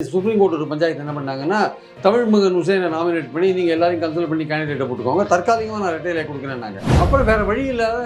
Supreme court ஒரு பஞ்சாயத்து என்ன பண்ணாங்கன்னா தமிழ் மகன் ஹுசேனை நாமினேட் பண்ணி நீங்கள் எல்லாரையும் கன்சல்ட் பண்ணி கேண்டிடேட்டை போட்டுக்கோங்க. தற்காலிகமாக நான் ரெட்டையில கொடுக்குறேன்னாங்க அப்புறம் வேற வழி இல்லாத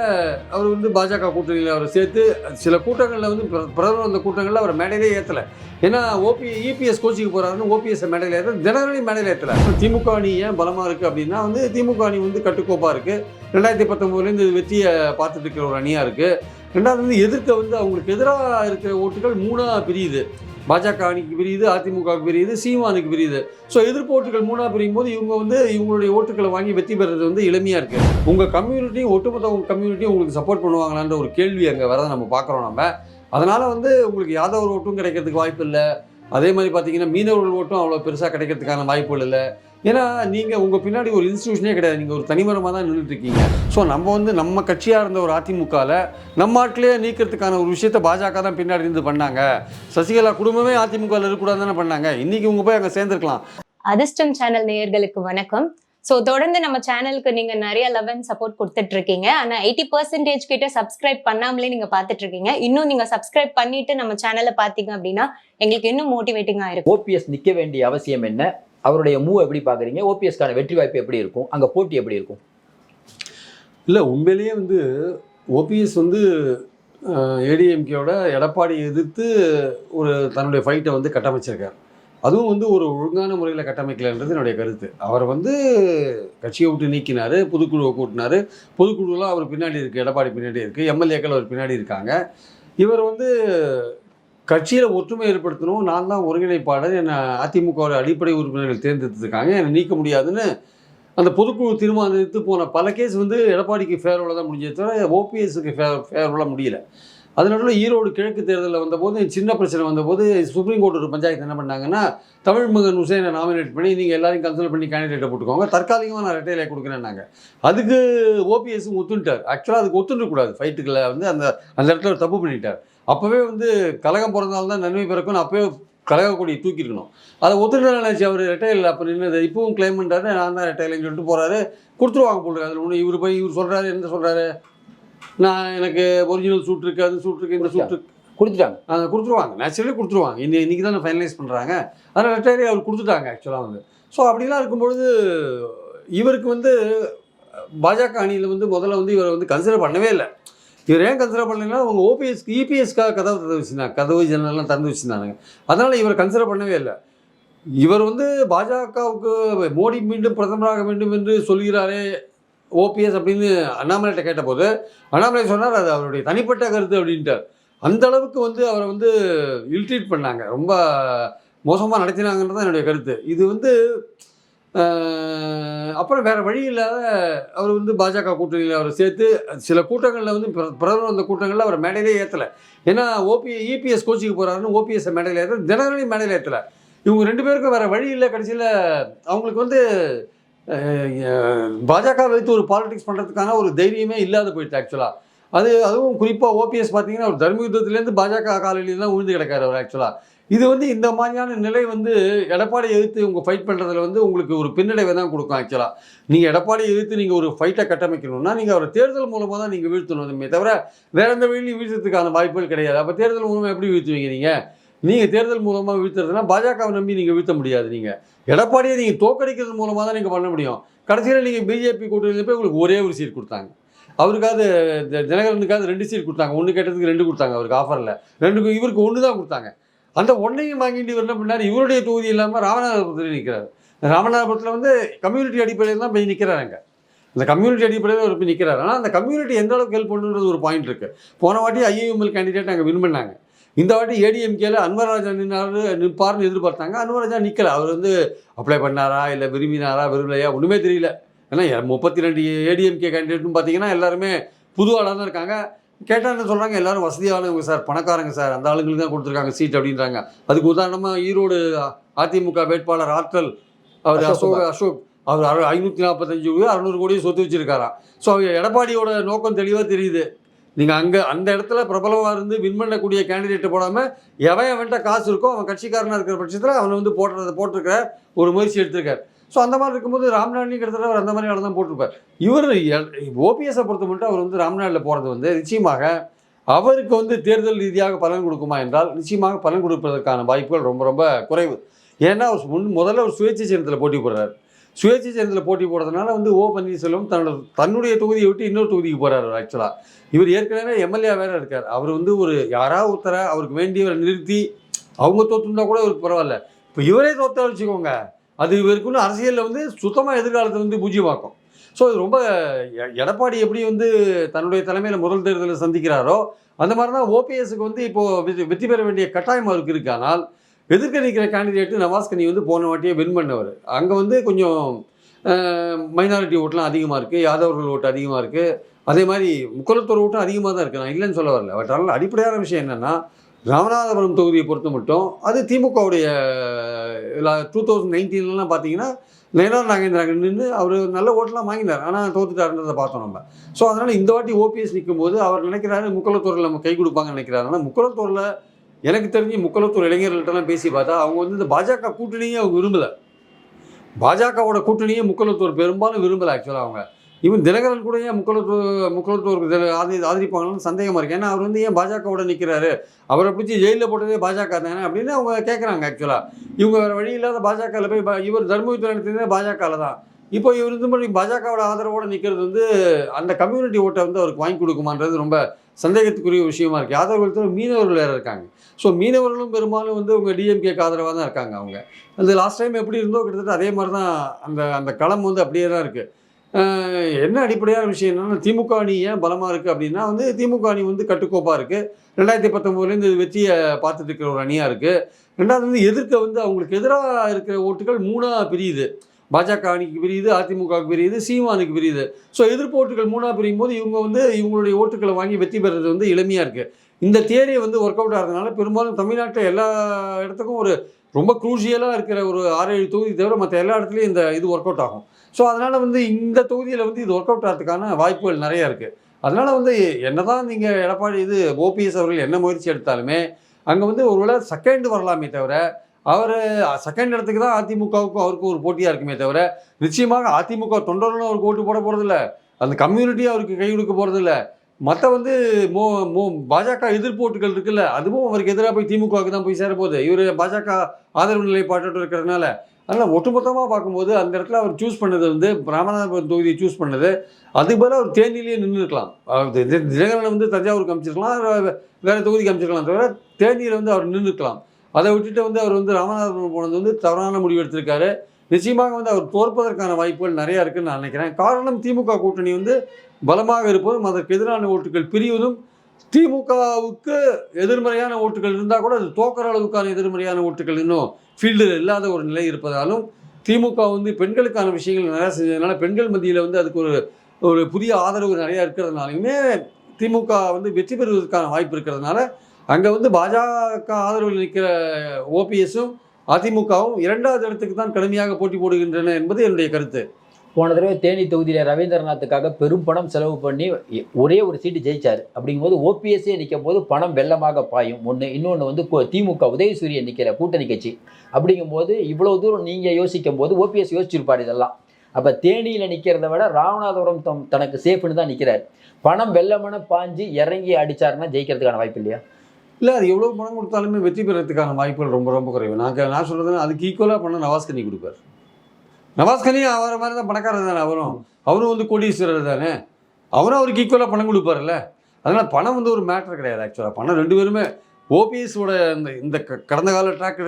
அவர் வந்து பாஜக கூட்டணியில் அவரை சேர்த்து சில கூட்டங்களில் வந்து பிர- பிரதமர் வந்த கூட்டங்களில் அவர் மேடையிலே ஏற்றலை ஏன்னா ஓபி இபிஎஸ் கோச்சிக்கு போகிறாருன்னு ஓபிஎஸ் மேடையில் ஏற்ற தினகரனி மேடையில் ஏற்றலை திமுக அணி ஏன் பலமாக இருக்குது அப்படின்னா வந்து திமுக அணி வந்து கட்டுக்கோப்பாக இருக்குது ரெண்டாயிரத்தி பத்தொம்போதுலேருந்து வெற்றியை பார்த்துட்டு இருக்கிற ஒரு அணியாக இருக்குது ரெண்டாவது வந்து எதிர்க்க வந்து அவங்களுக்கு எதிராக இருக்கிற ஓட்டுகள் மூணாக பிரியுது. பாஜக அணிக்கு பிரியுது அதிமுகவுக்கு பிரியுது சீமானுக்கு பிரியுது ஸோ எதிர்ப்போட்டுகள் மூணாக பிரியும் போது இவங்க வந்து இவங்களுடைய ஓட்டுகளை வாங்கி வெற்றி பெறுறது வந்து எளிமையாக இருக்குது உங்கள் கம்யூனிட்டியும் ஒட்டுமொத்த உங்கள் கம்யூனிட்டியும் உங்களுக்கு சப்போர்ட் பண்ணுவாங்களான்ற ஒரு கேள்வி அங்கே வரதை நம்ம பார்க்குறோம் நம்ம. அதனால் வந்து உங்களுக்கு யாதவர் ஓட்டும் கிடைக்கிறதுக்கு வாய்ப்பு இல்லை. அதே மாதிரி பார்த்தீங்கன்னா மீனவர்கள் ஓட்டும் அவ்வளோ பெருசாக கிடைக்கிறதுக்கான வாய்ப்புகள் இல்லை. ஏன்னா நீங்கள் உங்கள் பின்னாடி ஒரு இன்ஸ்டியூஷனே கிடையாது. நீங்கள் ஒரு தனிமரமாக தான் நின்றுட்டு இருக்கீங்க ஸோ நம்ம வந்து நம்ம கட்சியாக இருந்த ஒரு அதிமுகவில் நம்ம ஆட்களே நீக்கிறதுக்கான ஒரு விஷயத்தை பாஜக தான் பின்னாடி இருந்து பண்ணாங்க. சசிகலா குடும்பமே அதிமுகவில் இருக்கக்கூடாது தானே பண்ணாங்க. இன்னைக்கு உங்க போய் அங்கே சேர்ந்துருக்கலாம். அதிர்ஷ்டம் சேனல் நேயர்களுக்கு வணக்கம். ஸோ தொடர்ந்து நம்ம சேனலுக்கு நீங்க நிறைய லவ் அண்ட் சப்போர்ட் கொடுத்துட்டு இருக்கீங்க ஆனா எயிட்டி பர்சன்டேஜ் கிட்ட சப்ஸ்கிரைப் பண்ணாமலே நீங்க பார்த்துட்டு இருக்கீங்க இன்னும் நீங்க சப்ஸ்கிரைப் பண்ணிட்டு நம்ம சேனலை பார்த்தீங்க அப்படின்னா எங்களுக்கு இன்னும் மோட்டிவேட்டிங்கா இருக்கும். ஓபிஎஸ் நிக்க வேண்டிய அவசியம் என்ன? அவருடைய மூவ் எப்படி பார்க்குறீங்க? ஓபிஎஸ்க்கான வெற்றி வாய்ப்பு எப்படி இருக்கும்? அங்கே போட்டி எப்படி இருக்கும்? இல்லை உண்மையிலேயே வந்து ஓபிஎஸ் வந்து ஏடிஎம்கேயோட எடப்பாடியை எதிர்த்து ஒரு தன்னுடைய ஃபைட்டை வந்து கட்டமைச்சிருக்கார். அதுவும் வந்து ஒரு ஒழுங்கான முறையில் கட்டமைக்கலைன்றது என்னுடைய கருத்து. அவர் வந்து கட்சியை விட்டு நீக்கினார் பொதுக்குழுவை கூட்டினார். பொதுக்குழுலாம் அவர் பின்னாடி இருக்குது எடப்பாடி பின்னாடி இருக்குது எம்எல்ஏக்கள் அவர் பின்னாடி இருக்காங்க. இவர் வந்து கட்சியில் ஒற்றுமை ஏற்படுத்தணும். நான் தான் ஒருங்கிணைப்பாளர். என்னை அதிமுகவோட அடிப்படை உறுப்பினர்கள் தேர்ந்தெடுத்திருக்காங்க. என்னை நீக்க முடியாதுன்னு அந்த பொதுக்குழு தீர்மானித்து போன பல கேஸ் வந்து எடப்பாடிக்கு ஃபேவரபுளாக தான் முடிஞ்சது தவிர ஓபிஎஸ்க்கு ஃபே ஃபேவரபுளாக முடியல. அது நடுவில் ஈரோடு கிழக்கு தேர்தலில் வந்தபோது சின்ன பிரச்சனை வந்தபோது சுப்ரீம் கோர்ட் ஒரு பஞ்சாயத்து என்ன பண்ணாங்கன்னா தமிழ் மகன் ஹுசேனை நாமினேட் பண்ணி நீங்கள் எல்லாரையும் கன்சல்ட் பண்ணி கேண்டிடேட்டை போட்டுக்கோங்க. தற்காலிகமாக நான் ரெட்டையில கொடுக்குறேன்னாங்க. அதுக்கு ஓபிஎஸ் ஒத்துன்ட்டார். ஆக்சுவலாக அதுக்கு ஒத்துன்றக்கூடாது ஃபைட்டுக்களை வந்து அந்த அந்த இடத்துல தப்பு பண்ணிட்டார். அப்போவே வந்து கலகம் பிறந்தால் தான் நன்மை பிறக்கும்னு அப்போவே கலக கொடி தூக்கியிருக்கணும். அதை ஒத்துட்டு அவர் ரெட்டையில் அப்போ நின்னது இப்பவும் கிளைம் பண்ணுறாரு நான் தான் ரெட்டையிலன்னு சொல்லிட்டு போகிறாரு கொடுத்துருவாங்க போடுறாரு அதில் ஒன்று இவர் போய் இவர் சொல்கிறாரு என்ன சொல்கிறாரு நான் எனக்கு ஒரிஜினல் சூட் இருக்குது அது சூட் இருக்குது இந்த சூட் இருக்கு. கொடுத்துட்டாங்க. அதை கொடுத்துருவாங்க. நேச்சுரலி கொடுத்துருவாங்க. இன்னி இன்றைக்கி தான் ஃபைனலைஸ் பண்ணுறாங்க அதனால் ரெட்டையரே அவர் கொடுத்துட்டாங்க ஆக்சுவலாக வந்து. ஸோ அப்படிலாம் இருக்கும்பொழுது இவருக்கு வந்து பாஜக அணியில் வந்து முதல்ல வந்து இவரை வந்து கன்சிடர் பண்ணவே இல்லை. இவர் ஏன் கன்சிடர் பண்ணலைன்னா அவங்க ஓபிஎஸ்க்கு இபிஎஸ்க்காக கதவு திறந்து வச்சுருந்தாங்க. கதவு ஜன்னல்லாம் திறந்து வச்சுருந்தாங்க அதனால் இவரை கன்சிடர் பண்ணவே இல்லை. இவர் வந்து பாஜகவுக்கு மோடி மீண்டும் பிரதமராக வேண்டும் என்று சொல்கிறாரே ஓபிஎஸ் அப்படின்னு அண்ணாமலைகிட்ட கேட்டபோது அண்ணாமலை சொன்னார் அது அவருடைய தனிப்பட்ட கருத்து அப்படின்ட்டார். அந்த அளவுக்கு வந்து அவரை வந்து இல்ட்ரீட் பண்ணாங்க. ரொம்ப மோசமாக நடத்தினாங்கன்றது தான் என்னுடைய கருத்து. இது வந்து அப்புறம் வேறு வழி இல்லாத அவர் வந்து பாஜக கூட்டணியில் அவரை சேர்த்து சில கூட்டங்களில் வந்து பிர- பிரதமர் வந்த கூட்டங்களில் அவர் மேடையிலே ஏற்றலை ஏன்னா ஓபி இபிஎஸ் கோச்சிக்கு போகிறாருன்னு ஓபிஎஸ் மேடையில் ஏற்ற தினகரனி மேடையில் ஏற்றலை இவங்க ரெண்டு பேருக்கும் வேறு வழி இல்லை கடைசியில் அவங்களுக்கு வந்து பாஜக வைத்து ஒரு பாலிடிக்ஸ் பண்ணுறதுக்கான ஒரு தைரியமே இல்லாத போயிடுச்சு ஆக்சுவலாக அது அதுவும் குறிப்பாக ஓபிஎஸ் பார்த்தீங்கன்னா ஒரு தர்ம யுத்தத்துலேருந்து பாஜக காலையில் தான் உழுந்து கிடக்காரு அவர் ஆக்சுவலாக இது வந்து இந்த மாதிரியான நிலை வந்து எடப்பாடியை எதிர்த்து உங்கள் ஃபைட் பண்ணுறதுல வந்து உங்களுக்கு ஒரு பின்னடைவை தான் கொடுக்கும் ஆக்சுவலாக நீங்கள் எடப்பாடியை எதிர்த்து நீங்கள் ஒரு ஃபைட்டை கட்டமைக்கணும்னா நீங்கள் அவரை தேர்தல் மூலமாக தான் நீங்கள் வீழ்த்தணுமே. தவிர வேற எந்த வழியிலையும் வீழ்த்ததுக்கான வாய்ப்புகள் கிடையாது. அப்போ தேர்தல் மூலமாக எப்படி வீழ்த்துவீங்க நீங்கள் நீங்கள் தேர்தல் மூலமாக வீழ்த்துறதுனா பாஜகவை நம்பி நீங்கள் வீழ்த்த முடியாது நீங்கள் எடப்பாடியை நீங்கள் தோக்கடிக்கிறது மூலமாக தான் நீங்கள் பண்ண முடியும். கடைசியில் நீங்கள் பிஜேபி கூட்டணியில் போய் உங்களுக்கு ஒரே ஒரு சீட் கொடுத்தாங்க. அவருக்காவது தினகரனுக்காவது ரெண்டு சீட் கொடுத்தாங்க. ஒன்று கேட்டதுக்கு ரெண்டு கொடுத்தாங்க அவருக்கு ஆஃபரில் ரெண்டுக்கும் இவருக்கு ஒன்று தான் கொடுத்தாங்க. அந்த ஒன்றையும் வாங்கிட்டு இவர் பின்னாடி இவருடைய தொகுதி இல்லாமல் ராமநாதபுரத்தில் நிற்கிறார் ராமநாதபுரத்தில் வந்து கம்யூனிட்டி அடிப்படையில் தான் போய் நிற்கிறாங்க அந்த கம்யூனிட்டி அடிப்படையில் அவர் போய் நிற்கிறார் ஆனால் அந்த கம்யூனிட்டி எந்த அளவுக்கு ஹெல்ப் பண்ணுன்றது ஒரு பாயிண்ட் இருக்குது போன வாட்டி ஐஏஎம்எல் கேண்டிடேட் அங்கே வின் பண்ணாங்க. இந்த வாட்டி ஏடிஎம்கேல அன்வராஜா நின்னாரு நிற்பார்னு எதிர்பார்த்தாங்க. அன்வராஜா நிற்கல அவர் வந்து அப்ளை பண்ணாரா இல்லை விரும்பினாரா விரும்பலையா ஒன்றுமே தெரியல. ஏன்னா முப்பத்தி ரெண்டு ஏடிஎம்கே கேண்டிடேட்னு பார்த்தீங்கன்னா எல்லாருமே புது ஆளாக தான் இருக்காங்க. கேட்டால் என்ன சொல்கிறாங்க எல்லாரும் வசதியானவங்க சார் பணக்காரங்க சார் அந்த ஆளுங்களுக்கு தான் கொடுத்துருக்காங்க சீட் அப்படின்றாங்க. அதுக்கு உதாரணமாக ஈரோடு அதிமுக வேட்பாளர் ஆற்றல் அவர் அசோக் அசோக் அவர் அறு ஐநூற்றி நாற்பத்தஞ்சு அறநூறு கோடி சொத்து வச்சிருக்காராம் ஸோ அவர் எடப்பாடியோட நோக்கம் தெளிவாக தெரியுது. நீங்கள் அங்கே அந்த இடத்துல பிரபலமாக இருந்து வின் பண்ணக்கூடிய கேண்டிடேட்டை போடாமல் எவன் எவன்கிட்ட காசு இருக்கோ அவன் கட்சிக்காரனாக இருக்கிற பட்சத்தில் அவனை வந்து போடுறத போட்டிருக்கிற ஒரு முயற்சி எடுத்திருக்கார். ஸோ அந்த மாதிரி இருக்கும்போது ராம்நாட்னி கிட்டத்தட்ட அவர் அந்த மாதிரி ஆள் தான் போட்டிருப்பார். இவர் ஓபிஎஸ்ஸை பொறுத்த மட்டும் அவர் வந்து ராம்நாட்டில் போகிறது வந்து நிச்சயமாக அவருக்கு வந்து தேர்தல் ரீதியாக பலன் கொடுக்குமா என்றால் நிச்சயமாக பலன் கொடுப்பதற்கான வாய்ப்புகள் ரொம்ப ரொம்ப குறைவு. ஏன்னா அவர் முன் முதல்ல ஒரு சுயேட்சை சின்னத்தில் போட்டி போடுறாரு. சுயேட்சை சின்னத்தில் போட்டி போடுறதுனால வந்து ஓ பன்னீர்செல்வம் தன்னோட தன்னுடைய தொகுதியை விட்டு இன்னொரு தொகுதிக்கு போகிறார் ஆக்சுவலாக இவர் ஏற்கனவே எம்எல்ஏ வேற இருக்கார். அவர் வந்து ஒரு யாராவது ஒருத்தரை அவருக்கு வேண்டியவரை நிறுத்தி அவங்க தோற்றுருந்தா கூட அவருக்கு பரவாயில்ல. இப்போ இவரே தோற்ற வச்சுக்கோங்க. அது இவருக்குன்னு அரசியலில் வந்து சுத்தமாக எதிர்காலத்தை வந்து பூஜ்யமாக்கும். ஸோ இது ரொம்ப எடப்பாடி எப்படி வந்து தன்னுடைய தலைமையில் முதல் தேர்தலில் சந்திக்கிறாரோ அந்த மாதிரி தான் ஓபிஎஸ்க்கு வந்து இப்போது வெற்றி வெற்றி பெற வேண்டிய கட்டாயம் அவருக்கு இருக்கானால் எதிர்க்க நிற்கிற கேண்டிடேட்டு நவாஸ்கனி வந்து போன வாட்டியே வின் பண்ணவர். அங்கே வந்து கொஞ்சம் மைனாரிட்டி ஓட்டெலாம் அதிகமாக இருக்குது யாதவர்கள் ஓட்டு அதிகமாக இருக்குது அதே மாதிரி முக்கலத்தோர் ஓட்டும் அதிகமாக தான் இருக்குது நான் இல்லைன்னு சொல்ல வரல. பட் ஆனால் அடிப்படையான விஷயம் என்னென்னா ராமநாதபுரம் தொகுதியை பொறுத்த மட்டும் அது திமுகவுடைய டூ தௌசண்ட் நைன்டீன்லாம் பார்த்தீங்கன்னா நயனார் நாகேந்திரா நின்று அவர் நல்ல ஓட்டெலாம் வாங்கினார். ஆனால் தோத்துட்டாருன்றதை பார்த்தோம் நம்ம. ஸோ அதனால் இந்த வாட்டி ஓபிஎஸ் நிற்கும்போது அவர் நினைக்கிறாரு முக்கலத்தூரில் நம்ம கை கொடுப்பாங்கன்னு நினைக்கிறாரு. ஆனால் முக்கலத்தூரில் எனக்கு தெரிஞ்சு முக்கலத்தூர் இளைஞர்கள்ட்டலாம் பேசி பார்த்தா அவங்க வந்து இந்த பாஜக கூட்டணியே அவங்க விரும்பலை. பாஜகவோட கூட்டணியே முக்கலத்தூர் பெரும்பாலும் விரும்பலை ஆக்சுவலாக அவங்க. இவன் தினகரன் கூட ஏன் முக்குளத்தூர் முக்குளத்தூருக்கு ஆதரி ஆதரிப்பாங்கன்னு சந்தேகமாக இருக்குது ஏன்னா அவர் வந்து ஏன் பாஜகவோட நிற்கிறாரு அவரை பிடிச்சி ஜெயிலில் போட்டதே பாஜக தானே அப்படின்னு அவங்க கேட்குறாங்க ஆக்சுவலாக இவங்க வேறு வழி இல்லாத பாஜகவில் போய் இவர் தர்மபுரி நடத்தினதே பாஜகவில் தான். இப்போ இவர் இந்த மாதிரி பாஜகவோட ஆதரவோட நிற்கிறது வந்து அந்த கம்யூனிட்டி ஓட்டை வந்து அவருக்கு வாங்கி கொடுக்குமான்றது ரொம்ப சந்தேகத்துக்குரிய விஷயமா இருக்குது யாதவர்கள் மீனவர்கள் வேறு இருக்காங்க. ஸோ மீனவர்களும் பெரும்பாலும் வந்து உங்கள் டிஎம்கேக்கு ஆதரவாக தான் இருக்காங்க அவங்க. அந்த லாஸ்ட் டைம் எப்படி இருந்தோ கிட்டத்தட்ட அதே மாதிரி தான் அந்த அந்த களம் வந்து அப்படியே தான் இருக்குது என்ன அடிப்படையான விஷயம் என்னன்னா திமுக அணி ஏன் பலமாக இருக்குது அப்படின்னா வந்து திமுக அணி வந்து கட்டுக்கோப்பாக இருக்குது ரெண்டாயிரத்தி பத்தொம்போதுலேருந்து இது வெற்றியை பார்த்துட்டு இருக்கிற ஒரு அணியாக இருக்குது ரெண்டாவது வந்து எதிர்க்க வந்து அவங்களுக்கு எதிராக இருக்கிற ஓட்டுகள் மூணாக பிரியுது. பாஜக அணிக்கு பிரியுது அதிமுகவுக்கு பிரியுது சீமானுக்கு பிரியுது. ஸோ எதிர்ப்பு ஓட்டுகள் மூணாக பிரியும் போது இவங்க வந்து இவங்களுடைய ஓட்டுகளை வாங்கி வெற்றி பெறுறது வந்து எளிமையாக இருக்குது இந்த தியரி வந்து ஒர்க் அவுட் ஆகிறதுனால பெரும்பாலும் தமிழ்நாட்டில் எல்லா இடத்துக்கும் ஒரு ரொம்ப குரூஷியலாக இருக்கிற ஒரு ஆறு ஏழு தொகுதி தவிர மற்ற எல்லா இடத்துலையும் இந்த இது ஒர்க் அவுட் ஆகும். ஸோ அதனால் வந்து இந்த தொகுதியில் வந்து இது ஒர்க் அவுட் ஆகிறதுக்கான வாய்ப்புகள் நிறையா இருக்குது அதனால் வந்து என்ன தான் நீங்கள் எடப்பாடி இது ஓபிஎஸ் அவர்கள் என்ன முயற்சி எடுத்தாலுமே அங்கே வந்து ஒருவேளை செகண்ட் வரலாமே தவிர அவர் செகண்ட் இடத்துக்கு தான் அதிமுகவுக்கும் அவருக்கும் ஒரு போட்டியாக இருக்குமே தவிர நிச்சயமாக அதிமுக தொண்டர்களும் அவருக்கு ஓட்டு போட போகிறதில்ல அந்த கம்யூனிட்டி அவருக்கு கை கொடுக்க போகிறதில்ல மற்ற வந்து மோ மோ பாஜக எதிர்ப்போட்டுகள் இருக்குல்ல அதுவும் அவருக்கு எதிராக போய் திமுகவுக்கு தான் போய் சேரப்போகுது. இவர் பாஜக ஆதரவு நிலைப்பாட்டோடு இருக்கிறதுனால. அதனால் ஒட்டுமொத்தமாக பார்க்கும்போது அந்த இடத்துல அவர் சூஸ் பண்ணது வந்து ராமநாதபுரம் தொகுதியை சூஸ் பண்ணது. அதுக்கு பதிலாக அவர் தேனிலேயே நின்று இருக்கலாம். தினகரனை வந்து தஞ்சாவூருக்கு அமைச்சிருக்கலாம் வேறு தொகுதிக்கு அமைச்சிருக்கலாம் தவிர தேனியில் வந்து அவர் நின்று இருக்கலாம். அதை விட்டுட்டு வந்து அவர் வந்து ராமநாதபுரம் போனது வந்து தவறான முடிவு எடுத்திருக்காரு. நிச்சயமாக வந்து அவர் தோற்பதற்கான வாய்ப்புகள் நிறையா இருக்குன்னு நான் நினைக்கிறேன். காரணம் திமுக கூட்டணி வந்து பலமாக இருப்பதும் அதற்கு எதிரான ஓட்டுகள் பிரிவதும் திமுகவுக்கு எதிர்மறையான ஓட்டுகள் இருந்தால் கூட அது தோக்கிற அளவுக்கான எதிர்மறையான ஓட்டுகள் இன்னும் ஃபீல்டில் இல்லாத ஒரு நிலை இருப்பதாலும் திமுக வந்து பெண்களுக்கான விஷயங்கள் நிறையா செஞ்சதுனால பெண்கள் மத்தியில் வந்து அதுக்கு ஒரு ஒரு புதிய ஆதரவு நிறையா இருக்கிறதுனாலையுமே திமுக வந்து வெற்றி பெறுவதற்கான வாய்ப்பு இருக்கிறதுனால அங்கே வந்து பாஜக ஆதரவில் நிற்கிற ஓபிஎஸும் அதிமுகவும் இரண்டாவது இடத்துக்கு தான் கடுமையாக போட்டி போடுகின்றன என்பது என்னுடைய கருத்து. போன தடவை தேனி தொகுதியில் ரவீந்திரநாத்துக்காக பெரும் பணம் செலவு பண்ணி ஒரே ஒரு சீட்டு ஜெயிச்சார். அப்படிங்கும்போது ஓபிஎஸ்ஏ நிற்கும் போது பணம் வெள்ளமாக பாயும். ஒன்று இன்னொன்று வந்து திமுக உதயசூரியன் நிற்கிற கூட்டணி கட்சி. அப்படிங்கும்போது இவ்வளோ தூரம் நீங்கள் யோசிக்கும் போது ஓபிஎஸ் யோசிச்சிருப்பார் இதெல்லாம். அப்போ தேனியில் நிற்கிறத விட ராமநாதபுரம் தம் தனக்கு சேஃப்னு தான் நிற்கிறார் பணம் வெள்ளமான பாஞ்சு இறங்கி அடித்தாருன்னா ஜெயிக்கிறதுக்கான வாய்ப்பு இல்லையா? இல்லை அது எவ்வளோ பணம் கொடுத்தாலுமே வெற்றி பெறதுக்கான வாய்ப்புகள் ரொம்ப ரொம்ப குறைவு. நான் நான் சொல்கிறதுனா அதுக்கு ஈக்குவலாக பண்ண கண்ணி கொடுப்பார். நவாஸ்கனியும் அவரை மாதிரி தான் பணக்காரர் தானே அவரும்? அவரும் வந்து கோடீஸ்வரர் தானே? அவரும் அவருக்கு ஈக்குவலாக பணம் கொடுப்பார்ல அதனால் பணம் வந்து ஒரு மேட்டர் கிடையாது ஆக்சுவலாக பணம் ரெண்டு பேருமே ஓபிஎஸோட இந்த இந்த க- கடந்த கால ட்ராக்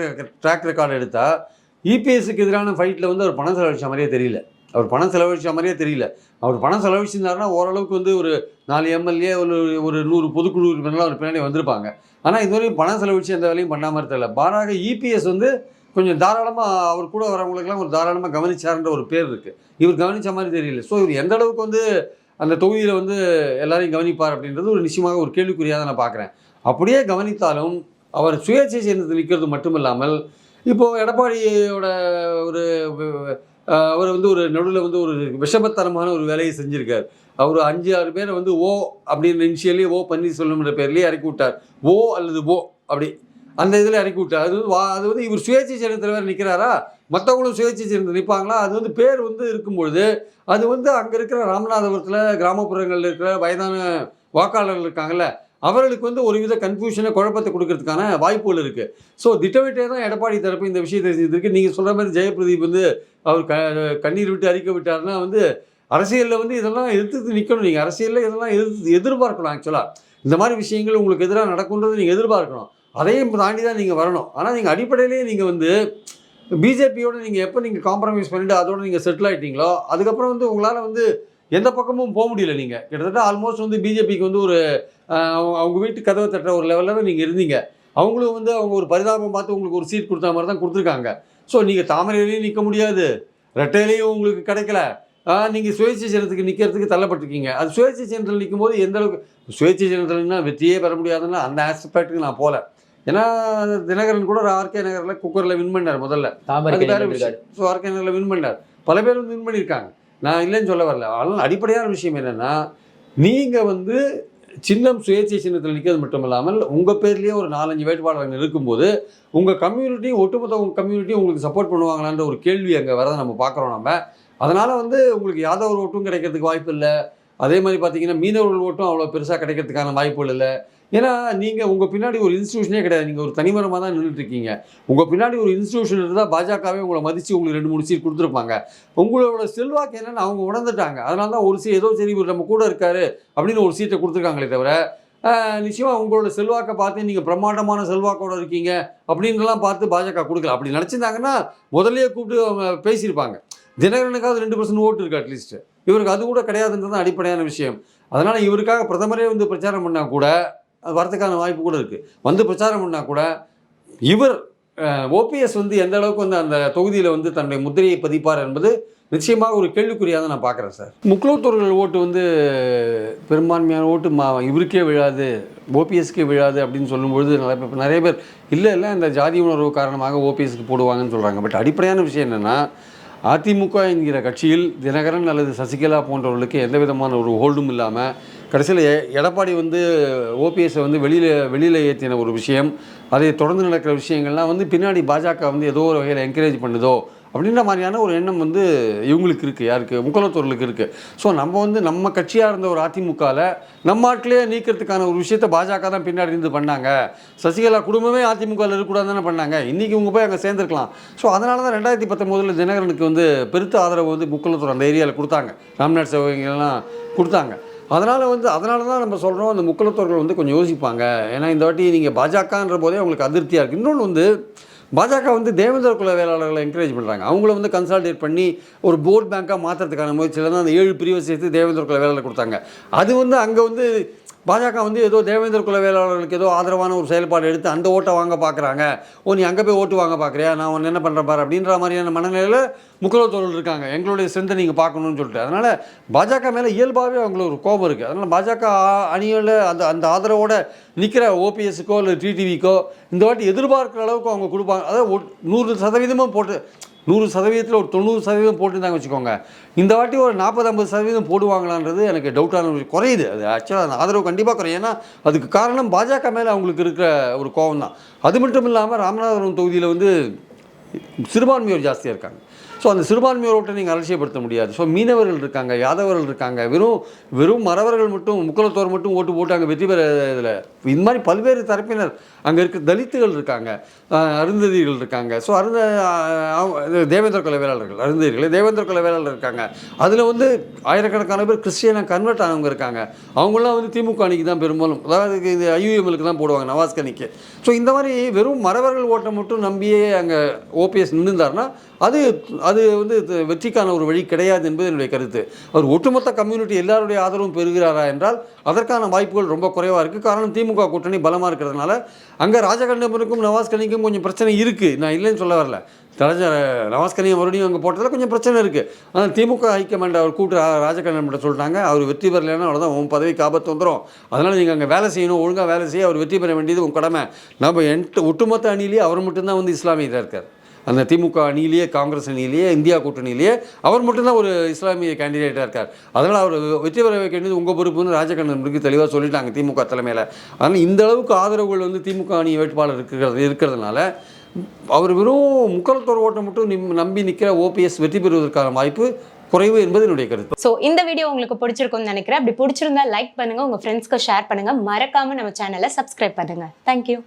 ட்ராக் ரெக்கார்டு எடுத்தால் இபிஎஸ்க்கு எதிரான ஃபைட்டில் வந்து அவர் பணம் செலவழிச்ச மாதிரியே தெரியல. அவர் பணம் செலவழிச்ச மாதிரியே தெரியல. அவர் பணம் செலவழிச்சிருந்தாருன்னா ஓரளவுக்கு வந்து ஒரு நாலு எம்எல்ஏ ஒரு ஒரு நூறு பொதுக்குழு உறுப்பினர்கள் அவர் பின்னாடி வந்திருப்பாங்க. ஆனால் இதுவரையும் பணம் செலவழிச்சு எந்த வேலையும் பண்ணாமல் தெரியல மாறாக இபிஎஸ் வந்து கொஞ்சம் தாராளமாக அவர் கூட வரவங்களுக்குலாம் ஒரு தாராளமாக கவனிச்சார்ன்ற ஒரு பேர் இருக்குது இவர் கவனித்த மாதிரி தெரியல. ஸோ இவர் எந்த அளவுக்கு வந்து அந்த தொகுதியில் வந்து எல்லாரையும் கவனிப்பார் அப்படின்றது ஒரு நிச்சயமாக ஒரு கேள்விக்குறியாக தான் நான் பார்க்குறேன். அப்படியே கவனித்தாலும் அவர் சுயேட்சை சேர்ந்து நிற்கிறது மட்டும் இல்லாமல் இப்போது எடப்பாடியோட ஒரு அவர் வந்து ஒரு நடுவில் வந்து ஒரு விஷமத்தனமான ஒரு வேலையை செஞ்சுருக்கார். அவர் அஞ்சு ஆறு பேரை வந்து ஓ அப்படின்னு இனிஷியலி ஓ பன்னீர்செல்வம்ன்ற பேர்லேயே இறக்கி விட்டார். ஓ அல்லது ஓ அப்படி அந்த இதில் இறக்கி விட்டார். அது வந்து வா அது வந்து இவர் சுயேட்சை சேர்ந்தத்தில் வேறு நிற்கிறாரா? மற்றவங்களும் சுயேட்சை சேர்ந்து நிற்பாங்களா? அது வந்து பேர் வந்து இருக்கும்பொழுது அது வந்து அங்கே இருக்கிற ராமநாதபுரத்தில் கிராமப்புறங்களில் இருக்கிற வயதான வாக்காளர்கள் இருக்காங்கல்ல அவர்களுக்கு வந்து ஒரு வித கன்ஃபியூஷனை குழப்பத்தை கொடுக்கறதுக்கான வாய்ப்புகள் இருக்குது ஸோ திட்டமிட்டே தான் எடப்பாடி தரப்பு இந்த விஷயத்தை செஞ்சிருக்கு. நீங்கள் சொல்கிற மாதிரி ஜெயபிரதீப் வந்து அவர் க கண்ணீர் விட்டு அறிக்கை விட்டார்னா வந்து அரசியலில் வந்து இதெல்லாம் எதிர்த்து நிற்கணும் நீங்கள் அரசியலில் இதெல்லாம் எதிர்த்து எதிர்பார்க்கணும் ஆக்சுவலாக இந்த மாதிரி விஷயங்கள் உங்களுக்கு எதிராக நடக்குன்றது நீங்கள் எதிர்பார்க்கணும். அதையும் தாண்டி தான் நீங்கள் வரணும். ஆனால் நீங்கள் அடிப்படையிலேயே நீங்கள் வந்து பிஜேபியோட நீங்கள் எப்போ நீங்கள் காம்ப்ரமைஸ் பண்ணிட்டு அதோட நீங்கள் செட்டில் ஆகிட்டீங்களோ அதுக்கப்புறம் வந்து உங்களால் வந்து எந்த பக்கமும் போக முடியல நீங்கள் கிட்டத்தட்ட ஆல்மோஸ்ட் வந்து பிஜேபிக்கு வந்து ஒரு அவங்க- அவங்க வீட்டு கதவை தட்டுற ஒரு லெவலில் தான் நீங்கள் இருந்தீங்க. அவங்களும் வந்து அவங்க ஒரு பரிதாபம் பார்த்து உங்களுக்கு ஒரு சீட் கொடுத்த மாதிரி தான் கொடுத்துருக்காங்க. ஸோ நீங்கள் தாமரையிலையும் நிற்க முடியாது. ரெட்டையிலையும் உங்களுக்கு கிடைக்கல. நீங்கள் சுயேட்சை சின்னத்துக்கு நிற்கிறதுக்கு தள்ளப்பட்டிருக்கீங்க. அது சுயேட்சை சின்னத்தில் நிற்கும் போது எந்த அளவுக்கு சுயேட்சை சின்னத்தில்னா வெற்றியே பெற முடியாதுன்னா அந்த ஆஸ்பெக்ட்டுக்கு நான் போகல ஏன்னா தினகரன் கூட ஆர்கே நகரில் குக்கரில் வின் பண்ணார் முதல்ல. ஸோ ஆர்கே நகரில் வின் பண்ணார். பல பேர் வந்து வின் பண்ணியிருக்காங்க. நான் இல்லைன்னு சொல்ல வரல. ஆனால் அடிப்படையான விஷயம் என்னென்னா நீங்கள் வந்து சின்னம் சுயேட்சை சின்னத்தில் நிற்கிறது மட்டும் இல்லாமல் உங்கள் பேர்லேயே ஒரு நாலஞ்சு வேட்பாளர்கள் இருக்கும்போது உங்கள் கம்யூனிட்டி ஒட்டுமொத்த உங்கள் கம்யூனிட்டி உங்களுக்கு சப்போர்ட் பண்ணுவாங்களான்ற ஒரு கேள்வி அங்கே வரதை நம்ம பார்க்குறோம் நம்ம அதனால் வந்து உங்களுக்கு யாதவர் ஓட்டும் கிடைக்கிறதுக்கு வாய்ப்பு இல்லை. அதே மாதிரி பார்த்தீங்கன்னா மீனவர்கள் ஓட்டும் அவ்வளோ பெருசாக கிடைக்கிறதுக்கான வாய்ப்புகள் இல்லை. ஏன்னா நீங்கள் உங்கள் பின்னாடி ஒரு இன்ஸ்டியூஷனே கிடையாது. நீங்கள் ஒரு தனிமரமாக தான் நின்றுட்டு இருக்கீங்க உங்கள் பின்னாடி ஒரு இன்ஸ்டியூஷன் இருந்தால் பாஜகவே உங்களை மதித்து உங்களுக்கு ரெண்டு மூணு சீட் கொடுத்துருப்பாங்க. உங்களோட செல்வாக்கு என்னென்னு அவங்க உணர்ந்துட்டாங்க. அதனால தான் ஒரு சீ ஏதோ சரி இவர் நம்ம கூட இருக்காரு அப்படின்னு ஒரு சீட்டை கொடுத்துருக்காங்களே தவிர நிச்சயமாக உங்களோட செல்வாக்கை பார்த்து நீங்கள் பிரம்மாண்டமான செல்வாக்கோட இருக்கீங்க அப்படின்லாம் பார்த்து பாஜக கொடுக்கல. அப்படி நினச்சிருந்தாங்கன்னா முதல்லயே கூப்பிட்டு அவங்க பேசியிருப்பாங்க. தினகரனுக்காவது ரெண்டு பர்சன்ட் ஓட்டு இருக்குது அட்லீஸ்ட் இவருக்கு அது கூட கிடையாதுன்றது தான் அடிப்படையான விஷயம். அதனால் இவருக்காக பிரதமரே வந்து பிரச்சாரம் பண்ணால் கூட அது வரதுக்கான வாய்ப்பு கூட இருக்குது வந்து பிரச்சாரம் பண்ணால் கூட இவர் ஓபிஎஸ் வந்து எந்த அளவுக்கு வந்து அந்த தொகுதியில் வந்து தன்னுடைய முத்திரையை பதிப்பார் என்பது நிச்சயமாக ஒரு கேள்விக்குறியாக தான் நான் பார்க்குறேன் சார். முக்குலத்தோர்கள் ஓட்டு வந்து பெரும்பான்மையான ஓட்டு மா இவருக்கே விழாது ஓபிஎஸ்க்கே விழாது அப்படின்னு சொல்லும்பொழுது நிறைய பேர் நிறைய பேர் இல்லை இல்லை இந்த ஜாதி உணர்வு காரணமாக ஓபிஎஸ்க்கு போடுவாங்கன்னு சொல்கிறாங்க பட் அடிப்படையான விஷயம் என்னென்னா அதிமுக என்கிற கட்சியில் தினகரன் அல்லது சசிகலா போன்றவர்களுக்கு எந்த விதமான ஒரு ஹோல்டும் இல்லாமல் கடைசியில் எடப்பாடி வந்து ஓபிஎஸ்ஸை வந்து வெளியில் வெளியில் ஏற்றின ஒரு விஷயம் அதை தொடர்ந்து நடக்கிற விஷயங்கள்லாம் வந்து பின்னாடி பாஜக வந்து ஏதோ ஒரு வகையில் என்கரேஜ் பண்ணுதோ அப்படின்ற மாதிரியான ஒரு எண்ணம் வந்து இவங்களுக்கு இருக்குது யாருக்கு முக்கலத்தூர்களுக்கு இருக்குது ஸோ நம்ம வந்து நம்ம கட்சியாக இருந்த ஒரு அதிமுகவில் நம்ம ஆட்களே நீக்கிறதுக்கான ஒரு விஷயத்தை பாஜக தான் பின்னாடி இருந்து பண்ணாங்க. சசிகலா குடும்பமே அதிமுகவில் இருக்கக்கூடாது தானே பண்ணாங்க. இன்றைக்கி இவங்க போய் அங்கே சேர்ந்துருக்கலாம். ஸோ அதனால தான் ரெண்டாயிரத்தி பத்தொம்போதில் தினகரனுக்கு வந்து பெருத்த ஆதரவு வந்து முக்கலத்தூர் அந்த ஏரியாவில் கொடுத்தாங்க. ராம்நாத் சிவகங்கெல்லாம் கொடுத்தாங்க. அதனால் வந்து அதனால தான் நம்ம சொல்கிறோம் அந்த முக்கலத்தோர்கள் வந்து கொஞ்சம் யோசிப்பாங்க. ஏன்னா இந்த வாட்டி நீங்கள் பாஜகன்ற போதே உங்களுக்கு அதிருப்தியாக இருக்குது இன்னொன்று வந்து பாஜக வந்து தேவேந்திர குல வேளாளர்களை என்கரேஜ் பண்ணுறாங்க அவங்கள வந்து கன்சால்டேட் பண்ணி ஒரு போர்ட் பேங்காக மாற்றுறதுக்கான முயற்சியில் தான் அந்த ஏழு பிரிவை சேர்த்து தேவேந்திர குல வேளாளர் கொடுத்தாங்க. அது வந்து அங்கே வந்து பாஜக வந்து ஏதோ தேவேந்திர குல வேளாளர்களுக்கு ஏதோ ஆதரவான ஒரு செயல்பாடு எடுத்து அந்த ஓட்டை வாங்க பார்க்குறாங்க ஓ நீ அங்கே போய் ஓட்டு வாங்க பார்க்குறியா நான் உன்னை என்ன பண்ணுற பாரு அப்படின்ற மாதிரியான மனநிலையில் முக்குலத்தோர்கள் இருக்காங்க. எங்களுடைய ஸ்ட்ரென்த்தை நீங்கள் பார்க்கணும்னு சொல்லிட்டு. அதனால் பாஜக மேலே இயல்பாகவே அவங்களுக்கு ஒரு கோபம் இருக்குது அதனால் பாஜக அணியில் அந்த அந்த ஆதரவோட நிற்கிற ஓபிஎஸ்க்கோ இல்லை டிடிவிக்கோ இந்த வாட்டி எதிர்பார்க்குற அளவுக்கு அவங்க கொடுப்பாங்க. அதாவது நூறு சதவீதமும் போட்டு நூறு சதவீதத்தில் ஒரு தொண்ணூறு சதவீதம் போட்டுருந்தாங்க வச்சுக்கோங்க. இந்த வாட்டி ஒரு நாற்பது ஐம்பது சதவீதம் போடுவாங்களான்றது எனக்கு டவுட்டான ஒரு குறையுது. அது ஆக்சுவலாக அந்த ஆதரவு கண்டிப்பாக குறையும். ஏன்னா அதுக்கு காரணம் பாஜக மேலே அவங்களுக்கு இருக்கிற ஒரு கோபம் தான் அது மட்டும் இல்லாமல் ராமநாதபுரம் தொகுதியில் வந்து சிறுபான்மையோர் ஜாஸ்தியாக இருக்காங்க. ஸோ அந்த சிறுபான்மையோர் நீங்கள் அலட்சியப்படுத்த முடியாது. ஸோ மீனவர்கள் இருக்காங்க யாதவர்கள் இருக்காங்க வெறும் வெறும் மறவர்கள் மட்டும் முக்கலத்தோர் மட்டும் ஓட்டு போட்டு அங்கே வெற்றி பெற இதில். இந்த மாதிரி பல்வேறு தரப்பினர் அங்கே இருக்க தலித்துகள் இருக்காங்க அருந்ததிகள் இருக்காங்க. ஸோ அருந்த தேவேந்திர குல வேளாளர்கள் அருந்ததிகள் தேவேந்திர குல வேளாளர் இருக்காங்க. அதில் வந்து ஆயிரக்கணக்கான பேர் கிறிஸ்டியனாக கன்வெர்ட் ஆனவங்க இருக்காங்க. அவங்களாம் வந்து திமுக அணிக்கு தான் பெரும்பாலும் அதாவது இந்த ஐயூஎம்எலுக்கு தான் போடுவாங்க நவாஸ்கனிக்கு ஸோ இந்த மாதிரி வெறும் மறவர்கள் ஓட்டை மட்டும் நம்பியே அங்கே ஓபிஎஸ் நின்றுந்தாருன்னா அது அது வந்து இது வெற்றிக்கான ஒரு வழி கிடையாது என்பது என்னுடைய கருத்து. அவர் ஒட்டுமொத்த கம்யூனிட்டி எல்லாருடைய ஆதரவும் பெறுகிறாரா என்றால் அதற்கான வாய்ப்புகள் ரொம்ப குறைவாக இருக்குது காரணம் திமுக கூட்டணி பலமாக இருக்கிறதுனால அங்கே ராஜகண்டபனுக்கும் நவாஸ் கனிக்கும் கொஞ்சம் பிரச்சனை இருக்குது நான் இல்லைன்னு சொல்ல வரல. தலைஞ நவாஸ் கனியை மறுபடியும் அங்கே போட்டதில் கொஞ்சம் பிரச்சனை இருக்குது ஆனால் திமுக ஹைக்கமாண்ட் அவர் கூட்டு ராஜகண்ணன் சொல்லிட்டாங்க அவர் வெற்றி பெறலைன்னா அவ்வளோதான் உன் பதவிக்கு ஆபத்து வந்துடும் அதனால் நீங்கள் அங்கே வேலை செய்யணும் ஒழுங்காக வேலை செய்ய அவர் வெற்றி பெற வேண்டியது உன் கடமை. நம்ம என் ஒட்டுமொத்த அணியிலேயே அவர் மட்டும்தான் வந்து இஸ்லாமியராக இருக்கார். அந்த திமுக அணியிலேயே காங்கிரஸ் அணியிலேயே இந்தியா கூட்டணியிலேயே அவர் மட்டும்தான் ஒரு இஸ்லாமிய கேண்டிடேட்டாக இருக்கார். அதனால் அவர் வெற்றி பெற வைக்க வேண்டியது உங்கள் பொறுப்புன்னு ராஜகண்ணனுக்கு தெளிவாக சொல்லிட்டாங்க திமுக தலைமையில். ஆனால் இந்த அளவுக்கு ஆதரவுகள் வந்து திமுக அணி வேட்பாளர் இருக்கிறது இருக்கிறதுனால அவர் வெறும் முக்கலத்தோர் ஓட்டை மட்டும் நிம் நம்பி நிற்கிற ஓபிஎஸ் வெற்றி பெறுவதற்கான வாய்ப்பு குறைவு என்பது என்னுடைய கருத்து. ஸோ இந்த வீடியோ உங்களுக்கு பிடிச்சிருக்கும்னு நினைக்கிறேன். அப்படி பிடிச்சிருந்தா லைக் பண்ணுங்க உங்க ஃப்ரெண்ட்ஸ்க்கு ஷேர் பண்ணுங்க. மறக்காம நம்ம சேனலை சப்ஸ்கிரைப் பண்ணுங்க. தேங்க்யூ